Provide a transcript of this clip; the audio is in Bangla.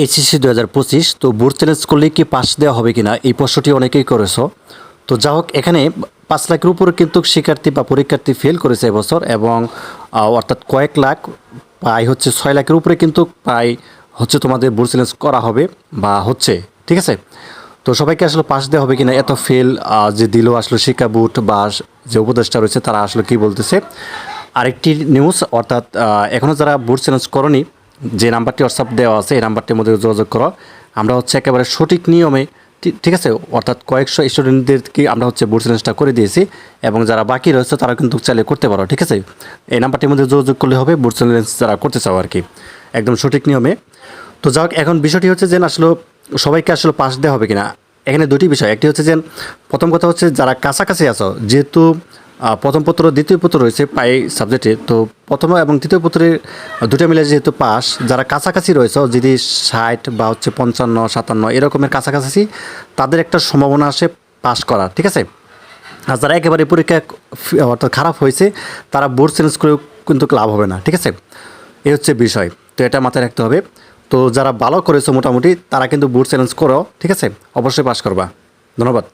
এইচএসসি দু হাজার পঁচিশ, তো বোর্ড চ্যালেঞ্জ করলে কি পাস দেওয়া হবে কিনা? এই প্রশ্নটি অনেকেই করেছ। তো যা হোক, এখানে পাঁচ লাখের উপরে কিন্তু শিক্ষার্থী বা পরীক্ষার্থী ফেল করেছে এবছর এবং অর্থাৎ কয়েক লাখ প্রায় হচ্ছে ছয় লাখের উপরে কিন্তু প্রায় হচ্ছে তোমাদের বোর্ড চ্যালেঞ্জ করা হবে বা হচ্ছে, ঠিক আছে? তো সবাইকে আসলে পাস দেওয়া হবে কিনা? এত ফেল যে দিল আসলে শিক্ষা বোর্ড বা যে উপদেষ্টা রয়েছে, তারা আসলে কি বলতেছে? আরেকটি নিউজ অর্থাৎ এখনও যারা বোর্ড চ্যালেঞ্জ করনি যে নাম্বারটি হোয়াটসঅ্যাপ দেওয়া আছে, এই নাম্বারটির মধ্যে যোগাযোগ করো। আমরা হচ্ছে একেবারে সঠিক নিয়মে ঠিক- আছে? অর্থাৎ কয়েকশো স্টুডেন্টদেরকে আমরা হচ্ছে বোর্ড চ্যালেঞ্জটা করে দিয়েছি এবং যারা বাকি রয়েছে তারা কিন্তু চাইলে করতে পারো, ঠিক আছে? এই নাম্বারটির মধ্যে যোগাযোগ করলে হবে বোর্ড চ্যালেঞ্জ যারা করতে চাও আর কি। একদম সঠিক নিয়মে। তো যাই হোক, এখন বিষয়টি হচ্ছে যে আসলে সবাইকে আসলে পাস দেওয়া হবে কিনা? এখানে দুটি বিষয়। একটি হচ্ছে যে, প্রথম কথা হচ্ছে যারা কাছাকাছি আছো, যেহেতু প্রথম পত্র, দ্বিতীয় পত্র রয়েছে পাই সাবজেক্টে তো প্রথম এবং দ্বিতীয় পত্রের দুটো মিলে যেহেতু পাস, যারা কাছাকাছি রয়েছে, যদি ষাট বা হচ্ছে পঞ্চান্ন, সাতান্ন, এরকমের কাছাকাছি, তাদের একটা সম্ভাবনা আসে পাস করার, ঠিক আছে? আর যারা একেবারে পরীক্ষা অর্থাৎ খারাপ হয়েছে, তারা বোর্ড চেঞ্জ করেও কিন্তু লাভ হবে না, ঠিক আছে? এ হচ্ছে বিষয়। তো এটা মাথায় রাখতে হবে। তো যারা ভালো করেছ মোটামুটি, তারা কিন্তু বোর্ড চ্যালেঞ্জ করো, ঠিক আছে? অবশ্যই পাস করবা। ধন্যবাদ।